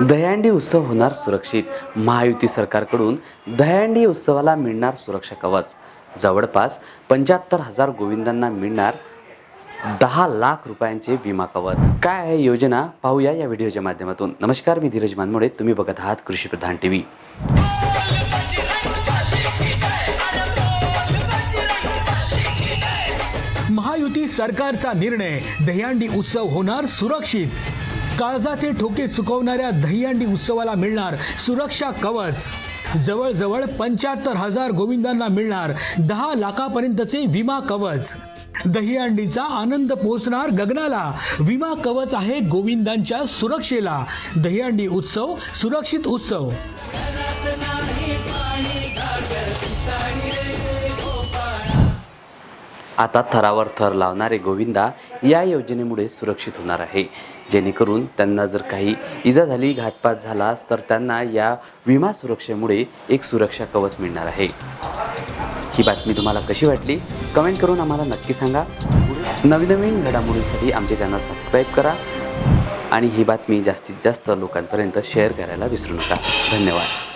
दह्यांडी उत्सव होणार सुरक्षित. महायुती सरकारकडून दह्यांडी उत्सवाला मिळणार सुरक्षा कवच. जवळपास पंच्याहत्तर हजार गोविंदांना मिळणार दहा लाख रुपयांचे विमा कवच. काय आहे योजना? पाहूया या व्हिडिओच्या माध्यमातून. नमस्कार मी धीरज मानमोडे. तुम्ही बघत आहात कृषी प्रधान टी व्ही महायुती सरकारचा निर्णय. दह्यांडी उत्सव होणार सुरक्षित. काळजाचे ठोके सुकवणाऱ्या दहीहंडी उत्सवाला मिळणार सुरक्षा कवच. जवळजवळ पंच्याहत्तर हजार गोविंदांना मिळणार दहा लाखापर्यंतचे विमा कवच. दहीहंडीचा आनंद पोचणार गगनाला. विमा कवच आहे गोविंदांच्या सुरक्षेला. दहीहंडी उत्सव सुरक्षित उत्सव. आता थरावर थर लावणारे गोविंदा या योजनेमुळे सुरक्षित होणार आहे. जेणेकरून त्यांना जर काही इजा झाली घातपात झालास तर त्यांना या विमा सुरक्षेमुळे एक सुरक्षा कवच मिळणार आहे. ही बातमी तुम्हाला कशी वाटली? कमेंट करून आम्हाला नक्की सांगा. नवीन नवीन घडामोडींसाठी आमचे चॅनल सबस्क्राईब करा आणि ही बातमी जास्तीत जास्त लोकांपर्यंत शेअर करायला विसरू नका. धन्यवाद.